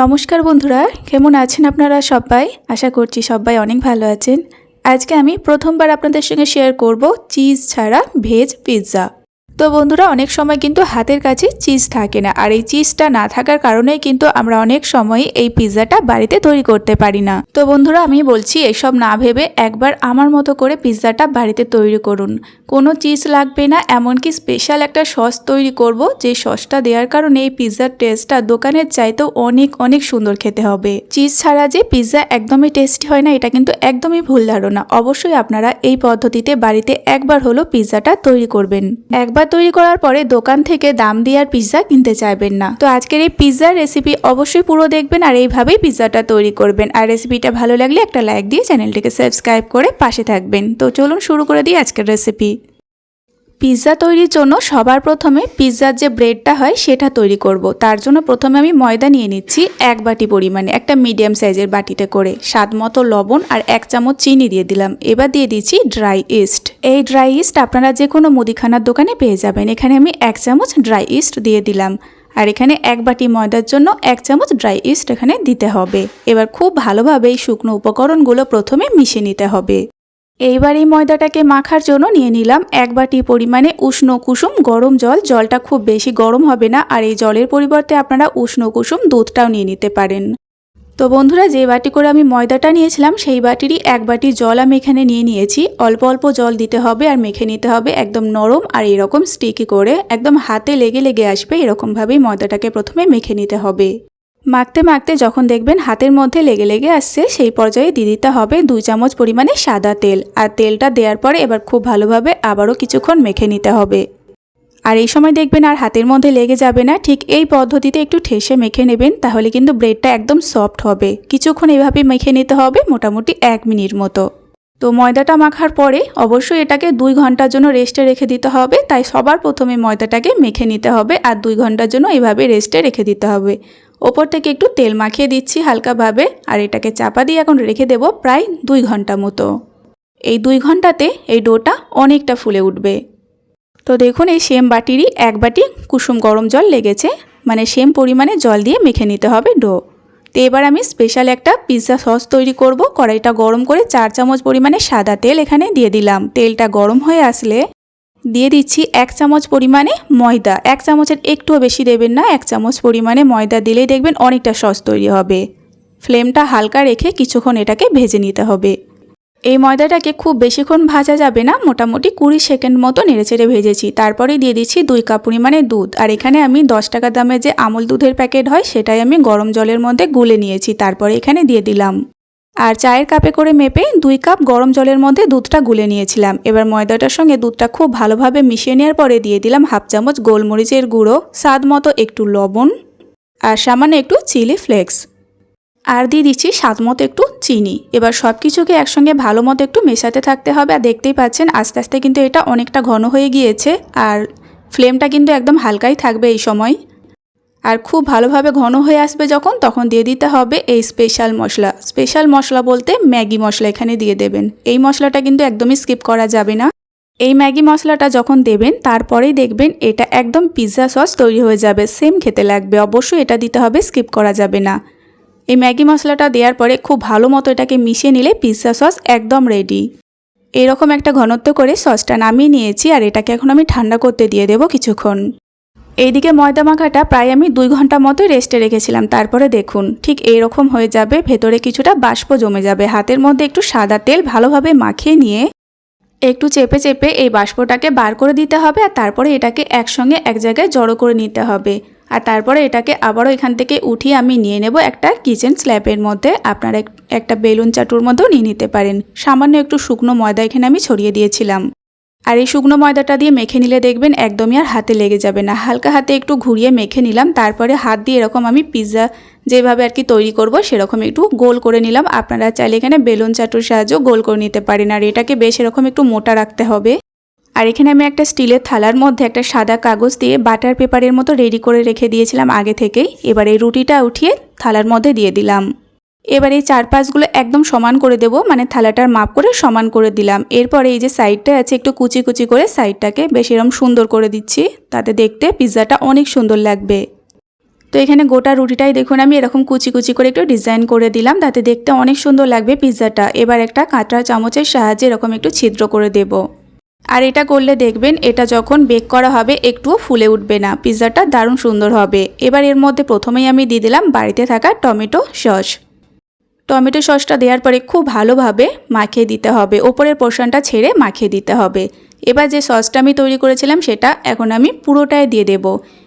নমস্কার বন্ধুরা, কেমন আছেন আপনারা সবাই? আশা করছি সবাই অনেক ভালো আছেন। আজকে আমি প্রথমবার আপনাদের সঙ্গে শেয়ার করব চিজ ছাড়া ভেজ পিৎজা তো বন্ধুরা, অনেক সময় কিন্তু হাতের কাছে চিজ থাকে না। আর এই চিজটা না থাকার কারণেই কিন্তু আমরা অনেক সময় এই পিৎজাটা বাড়িতে তৈরি করতে পারি না। তো বন্ধুরা, আমি বলছি, এসব না ভেবে একবার আমার মতো করে পিৎজাটা বাড়িতে তৈরি করুন। কোনো চিজ লাগবে না, এমনকি স্পেশাল একটা সস তৈরি করব, যে সসটা দেওয়ার কারণে এই পিৎজার টেস্টটা দোকানের চাইতেও অনেক অনেক সুন্দর খেতে হবে। চিজ ছাড়া যে পিৎজা একদমই টেস্টি হয় না, এটা কিন্তু একদমই ভুল ধারণা। অবশ্যই আপনারা এই পদ্ধতিতে বাড়িতে একবার হলো পিৎজাটা তৈরি করবেন। একবার তৈরি করার পরে দোকান থেকে দাম দিয়ে আর পিৎজা কিনতে চাইবেন না। তো আজকের এই পিৎজার রেসিপি অবশ্যই পুরো দেখবেন আর এইভাবেই পিৎজাটা তৈরি করবেন। আর রেসিপিটা ভালো লাগলে একটা লাইক দিয়ে চ্যানেলটিকে সাবস্ক্রাইব করে পাশে থাকবেন। তো চলুন শুরু করে দিই আজকের রেসিপি পিৎজা তৈরির জন্য সবার প্রথমে পিৎজার যে ব্রেডটা হয় সেটা তৈরি করব। তার জন্য প্রথমে আমি ময়দা নিয়ে নিচ্ছি এক বাটি পরিমাণে, একটা মিডিয়াম সাইজের বাটিতে করে। স্বাদ মতো লবণ আর এক চামচ চিনি দিয়ে দিলাম। এবার দিয়ে দিচ্ছি ড্রাই ইস্ট। এই ড্রাই ইস্ট আপনারা যে কোনো মুদিখানার দোকানে পেয়ে যাবেন। এখানে আমি এক চামচ ড্রাই ইস্ট দিয়ে দিলাম। আর এখানে এক বাটি ময়দার জন্য এক চামচ ড্রাই ইস্ট এখানে দিতে হবে। এবার খুব ভালোভাবে এই শুকনো উপকরণগুলো প্রথমে মিশিয়ে নিতে হবে। এইবার এই ময়দাটাকে মাখার জন্য নিয়ে নিলাম এক বাটি পরিমাণে উষ্ণ কুসুম, গরম জল। জলটা খুব বেশি গরম হবে না আর এই জলের পরিবর্তে আপনারা উষ্ণ কুসুম দুধটাও নিয়ে নিতে পারেন। তো বন্ধুরা, যে বাটি করে আমি ময়দাটা নিয়েছিলাম, সেই বাটিরই এক বাটি জল আমি এখানে নিয়ে নিয়েছি। অল্প অল্প জল দিতে হবে আর মেখে নিতে হবে একদম নরম আর এরকম স্টিকি করে। একদম হাতে লেগে লেগে আসবে, এরকমভাবেই ময়দাটাকে প্রথমে মেখে নিতে হবে। মাখতে মাখতে যখন দেখবেন হাতের মধ্যে লেগে লেগে আসছে, সেই পর্যায়ে দিয়ে দিতে হবে দুই চামচ পরিমাণে সাদা তেল। আর তেলটা দেওয়ার পরে এবার খুব ভালোভাবে আবারও কিছুক্ষণ মেখে নিতে হবে। আর এই সময় দেখবেন আর হাতের মধ্যে লেগে যাবে না। ঠিক এই পদ্ধতিতে একটু ঠেসে মেখে নেবেন, তাহলে কিন্তু ব্রেডটা একদম সফট হবে। কিছুক্ষণ এভাবে মেখে নিতে হবে মোটামুটি এক মিনিট মতো। তো ময়দাটা মাখার পরে অবশ্যই এটাকে দুই ঘণ্টার জন্য রেস্টে রেখে দিতে হবে। তাই সবার প্রথমে ময়দাটাকে মেখে নিতে হবে আর দুই ঘণ্টার জন্য এভাবে রেস্টে রেখে দিতে হবে। ওপর থেকে একটু তেল মাখিয়ে দিচ্ছি হালকাভাবে, আর এটাকে চাপা দিয়ে এখন রেখে দেব প্রায় দুই ঘণ্টা মতো। এই দুই ঘন্টাতে এই ডোটা অনেকটা ফুলে উঠবে। তো দেখুন, এই সেম বাটিরই এক বাটি কুসুম গরম জল লেগেছে মানে সেম পরিমাণে জল দিয়ে মেখে নিতে হবে ডো। তো এবার আমি স্পেশাল একটা পিৎজা সস তৈরি করব। কড়াইটা গরম করে চার চামচ পরিমাণে সাদা তেল এখানে দিয়ে দিলাম। তেলটা গরম হয়ে আসলে দিয়ে দিচ্ছি এক চামচ পরিমাণে ময়দা। এক চামচের একটুও বেশি দেবেন না, এক চামচ পরিমাণে ময়দা দিলেই দেখবেন অনেকটা সস তৈরি হবে। ফ্লেমটা হালকা রেখে কিছুক্ষণ এটাকে ভেজে নিতে হবে। এই ময়দাটাকে খুব বেশিক্ষণ ভাজা যাবে না, মোটামুটি কুড়ি সেকেন্ড মতো নেড়েচেড়ে ভেজেছি। তারপরে দিয়ে দিচ্ছি দুই কাপ পরিমাণে দুধ। আর এখানে আমি দশ টাকা দামে যে আমুল দুধের প্যাকেট হয়, সেটাই আমি গরম জলের মধ্যে গুলে নিয়েছি। তারপরে এখানে দিয়ে দিলাম। আর চায়ের কাপে করে মেপে দুই কাপ গরম জলের মধ্যে দুধটা গুলে নিয়েছিলাম। এবার ময়দাটার সঙ্গে দুধটা খুব ভালোভাবে মিশিয়ে নেওয়ার পরে দিয়ে দিলাম হাফ চামচ গোলমরিচের গুঁড়ো, স্বাদ মতো একটু লবণ আর সামান্য একটু চিলি ফ্লেক্স। আর দিয়ে দিচ্ছি স্বাদ মতো একটু চিনি। এবার সব কিছুকে একসঙ্গে ভালো মতো একটু মেশাতে থাকতে হবে আর দেখতেই পাচ্ছেন আস্তে আস্তে কিন্তু এটা অনেকটা ঘন হয়ে গিয়েছে আর ফ্লেমটা কিন্তু একদম হালকাই থাকবে এই সময়। আর খুব ভালোভাবে ঘন হয়ে আসবে যখন, তখন দিয়ে দিতে হবে এই স্পেশাল মশলা। স্পেশাল মশলা বলতে ম্যাগি মশলা এখানে দিয়ে দেবেন। এই মশলাটা কিন্তু একদমই স্কিপ করা যাবে না। এই ম্যাগি মশলাটা যখন দেবেন, তারপরেই দেখবেন এটা একদম পিৎজা সস তৈরি হয়ে যাবে। সেম খেতে লাগবে। অবশ্যই এটা দিতে হবে স্কিপ করা যাবে না। এই ম্যাগি মশলাটা দেওয়ার পরে খুব ভালো মতো এটাকে মিশিয়ে নিলে পিৎজা সস একদম রেডি এরকম একটা ঘনত্ব করে সসটা নামিয়ে নিয়েছি আর এটাকে এখন আমি ঠান্ডা করতে দিয়ে দেবো কিছুক্ষণ। এইদিকে ময়দা মাখাটা প্রায় আমি দুই ঘণ্টা মতো রেস্টে রেখেছিলাম। তারপরে দেখুন, ঠিক এইরকম হয়ে যাবে, ভেতরে কিছুটা বাষ্প জমে যাবে। হাতের মধ্যে একটু সাদা তেল ভালোভাবে মাখিয়ে নিয়ে একটু চেপে চেপে এই বাষ্পটাকে বার করে দিতে হবে আর তারপরে এটাকে একসঙ্গে এক জায়গায় জড়ো করে নিতে হবে। আর তারপরে এটাকে আবারও এখান থেকে উঠিয়ে আমি নিয়ে নেব একটা কিচেন স্ল্যাবের মধ্যে। আপনারা একটা বেলুন চাটুর মধ্যেও নিয়ে নিতে পারেন। সামান্য একটু শুকনো ময়দা এখানে আমি ছড়িয়ে দিয়েছিলাম। আর এই শুকনো ময়দাটা দিয়ে মেখে নিলে দেখবেন একদমই আর হাতে লেগে যাবে না। হালকা হাতে একটু ঘুরিয়ে মেখে নিলাম, তারপরে হাত দিয়ে এরকম আমি পিৎজা যেভাবে আর কি তৈরি করব সেরকম একটু গোল করে নিলাম। আপনারা চাইলে এখানে বেলুন চাটুর সাহায্যেও গোল করে নিতে পারেন, আর এটাকে বেশ এরকম একটু মোটা রাখতে হবে। আর এখানে আমি একটা স্টিলের থালার মধ্যে একটা সাদা কাগজ দিয়ে বাটার পেপারের মতো রেডি করে রেখে দিয়েছিলাম আগে থেকেই। এবার এই রুটিটা উঠিয়ে থালার মধ্যে দিয়ে দিলাম। এবার এই চার পাঁচগুলো একদম সমান করে দেব মানে থালাটার মাপ করে সমান করে দিলাম। এরপরে এই যে সাইডটা আছে, একটু কুচি কুচি করে সাইডটাকে বেশ এরম সুন্দর করে দিচ্ছি, তাতে দেখতে পিৎজাটা অনেক সুন্দর লাগবে। তো এখানে গোটা রুটিটাই দেখুন, আমি এরকম কুচি কুচি করে একটু ডিজাইন করে দিলাম, তাতে দেখতে অনেক সুন্দর লাগবে পিৎজাটা। এবার একটা কাঁটা চামচের সাহায্যে এরকম একটু ছিদ্র করে দেব। আর এটা করলে দেখবেন, এটা যখন বেক করা হবে, একটুও ফুলে উঠবে না, পিৎজাটা দারুণ সুন্দর হবে। এবার এর মধ্যে প্রথমেই আমি দিয়ে দিলাম বাড়িতে থাকা টমেটো সস। টমেটো সসটা দেওয়ার পরে খুব ভালোভাবে মাখিয়ে দিতে হবে। ওপরের পোর্শনটা ছেড়ে মাখিয়ে দিতে হবে। এবার যে সসটা আমি তৈরি করেছিলাম সেটা এখন আমি পুরোটাই দিয়ে দেব।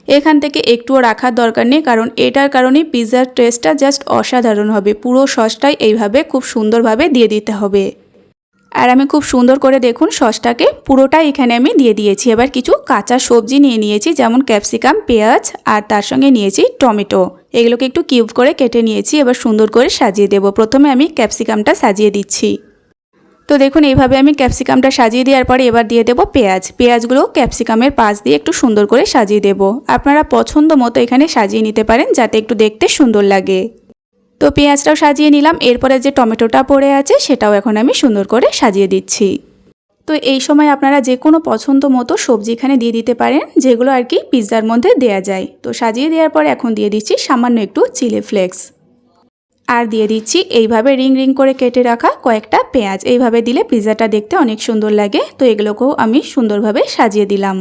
এখান থেকে একটুও রাখার দরকার নেই, কারণ এটার কারণে পিৎজার টেস্টটা জাস্ট অসাধারণ হবে। পুরো সসটাই এইভাবে খুব সুন্দরভাবে দিয়ে দিতে হবে। আর আমি খুব সুন্দর করে দেখুন সসটাকে পুরোটাই এখানে আমি দিয়ে দিয়েছি। এবার কিছু কাঁচা সবজি নিয়ে নিয়েছি, যেমন ক্যাপসিকাম, পেঁয়াজ আর তার সঙ্গে নিয়েছি টমেটো। এগুলোকে একটু কিউব করে কেটে নিয়েছি, এবার সুন্দর করে সাজিয়ে দেব। প্রথমে আমি ক্যাপসিকামটা সাজিয়ে দিচ্ছি। তো দেখুন, এইভাবে আমি ক্যাপসিকামটা সাজিয়ে দেওয়ার পরে এবার দিয়ে দেবো পেঁয়াজ। পেঁয়াজগুলো ক্যাপসিকামের পাশ দিয়ে একটু সুন্দর করে সাজিয়ে দেব। আপনারা পছন্দ মতো এখানে সাজিয়ে নিতে পারেন, যাতে একটু দেখতে সুন্দর লাগে। তো পেঁয়াজটাও সাজিয়ে নিলাম। এরপরে যে টমেটোটা পড়ে আছে, সেটাও এখন আমি সুন্দর করে সাজিয়ে দিচ্ছি। তো এই সময় আপনারা যে কোনো পছন্দ মতো সবজি এখানে দিয়ে দিতে পারেন, যেগুলো আর কি পিৎজার মধ্যে দেয়া যায়। তো সাজিয়ে দেওয়ার পর এখন দিয়ে দিচ্ছি সামান্য একটু চিলি ফ্লেক্স। আর দিয়ে দিচ্ছি এইভাবে রিং রিং করে কেটে রাখা কয়েকটা পেঁয়াজ। এইভাবে দিলে পিৎজাটা দেখতে অনেক সুন্দর লাগে। তো এগুলোকেও আমি সুন্দরভাবে সাজিয়ে দিলাম।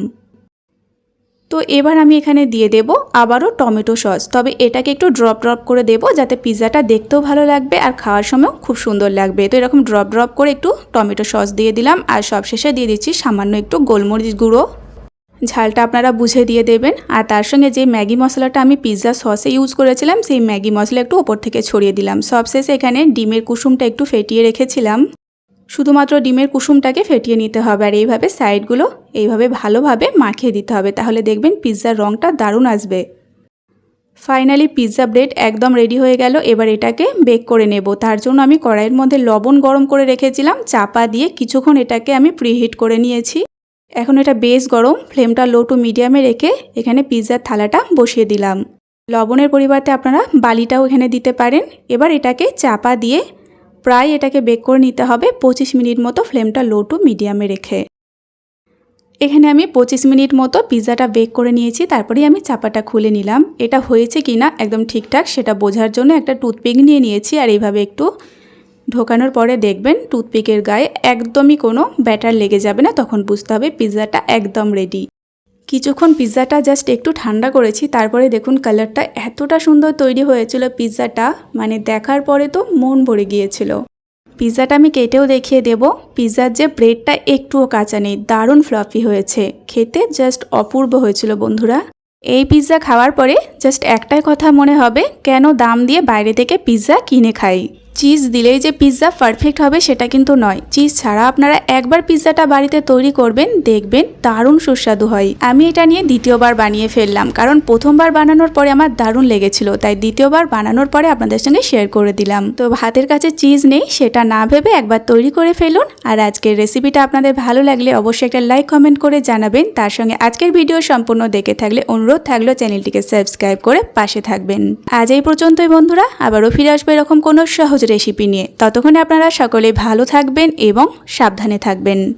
তো এবার আমি এখানে দিয়ে দেব আবারও টমেটো সস। তবে এটাকে একটু ড্রপ ড্রপ করে দেব যাতে পিৎজাটা দেখতেও ভালো লাগবে আর খাওয়ার সময়ও খুব সুন্দর লাগবে। তো এরকম ড্রপ ড্রপ করে একটু টমেটো সস দিয়ে দিলাম আর সবশেষে দিয়ে দিচ্ছি সামান্য একটু গোলমরিচ গুঁড়ো। ঝালটা আপনারা বুঝে দিয়ে দেবেন। আর তার সঙ্গে যে ম্যাগি মশলাটা আমি পিৎজা সসে ইউজ করেছিলাম, সেই ম্যাগি মশলা একটু ওপর থেকে ছড়িয়ে দিলাম। সবশেষে এখানে ডিমের কুসুমটা একটু ফেটিয়ে রেখেছিলাম। শুধুমাত্র ডিমের কুসুমটাকে ফেটিয়ে নিতে হবে আর এইভাবে সাইডগুলো এইভাবে ভালোভাবে মাখিয়ে দিতে হবে। তাহলে দেখবেন পিৎজার রঙটা দারুণ আসবে। ফাইনালি পিৎজা ব্রেড একদম রেডি হয়ে গেল। এবার এটাকে বেক করে নেব। তার জন্য আমি কড়াইয়ের মধ্যে লবণ গরম করে রেখেছিলাম। চাপা দিয়ে কিছুক্ষণ এটাকে আমি প্রিহিট করে নিয়েছি। এখন এটা বেশ গরম। ফ্লেমটা লো টু মিডিয়ামে রেখে এখানে পিৎজার থালাটা বসিয়ে দিলাম। লবণের পরিবর্তে আপনারা বালিটাও এখানে দিতে পারেন। এবার এটাকে চাপা দিয়ে প্রায় এটাকে বেক করে নিতে হবে পঁচিশ মিনিট মতো ফ্লেমটা লো টু মিডিয়ামে রেখে। এখানে আমি পঁচিশ মিনিট মতো পিৎজাটা বেক করে নিয়েছি, তারপরেই আমি চাপাটা খুলে নিলাম। এটা হয়েছে কি না একদম ঠিকঠাক সেটা বোঝার জন্য একটা টুথপিক নিয়ে নিয়েছি, আর এইভাবে একটু ঢোকানোর পরে দেখবেন টুথপিকের গায়ে একদমই কোনো ব্যাটার লেগে যাবে না, তখন বুঝতে হবে পিৎজাটা একদম রেডি কিছুক্ষণ পিৎজাটা জাস্ট একটু ঠান্ডা করেছি, তারপরে দেখুন কালারটা এতটা সুন্দর তৈরি হয়েছিল পিৎজাটা মানে দেখার পরে তো মন ভরে গিয়েছিল। পিৎজাটা আমি কেটেও দেখিয়ে দেব, পিৎজার যে ব্রেডটা একটুও কাঁচা নেই, দারুণ ফ্লফি হয়েছে, খেতে জাস্ট অপূর্ব হয়েছিল বন্ধুরা। এই পিৎজা খাওয়ার পরে জাস্ট একটাই কথা মনে হবে, কেন দাম দিয়ে বাইরে থেকে পিৎজা কিনে খাই? চিজ দিলেই যে পিৎজা পারফেক্ট হবে সেটা কিন্তু নয়। চিজ ছাড়া আপনারা একবার পিৎজাটা বাড়িতে তৈরি করবেন, দেখবেন দারুণ সুস্বাদু হয়। আমি এটা নিয়ে দ্বিতীয়বার বানিয়ে ফেললাম, কারণ প্রথমবার বানানোর পরে আমার দারুণ লেগেছিল, তাই দ্বিতীয়বার বানানোর পরে আপনাদের সঙ্গে শেয়ার করে দিলাম। তো ভাতের কাছে চিজ নেই, সেটা না ভেবে একবার তৈরি করে ফেলুন, আর আজকের রেসিপিটা আপনাদের ভালো লাগলে অবশ্যই একটা লাইক কমেন্ট করে জানাবেন। তার সঙ্গে আজকের ভিডিও সম্পূর্ণ দেখে থাকলে অনুরোধ থাকল চ্যানেলটিকে সাবস্ক্রাইব করে পাশে থাকবেন। আজ এই পর্যন্তই বন্ধুরা, আবারও ফিরে আসব এরকম কোনো রেসিপি নিয়ে। ততক্ষণে আপনারা সকলে ভালো থাকবেন এবং সাবধানে থাকবেন।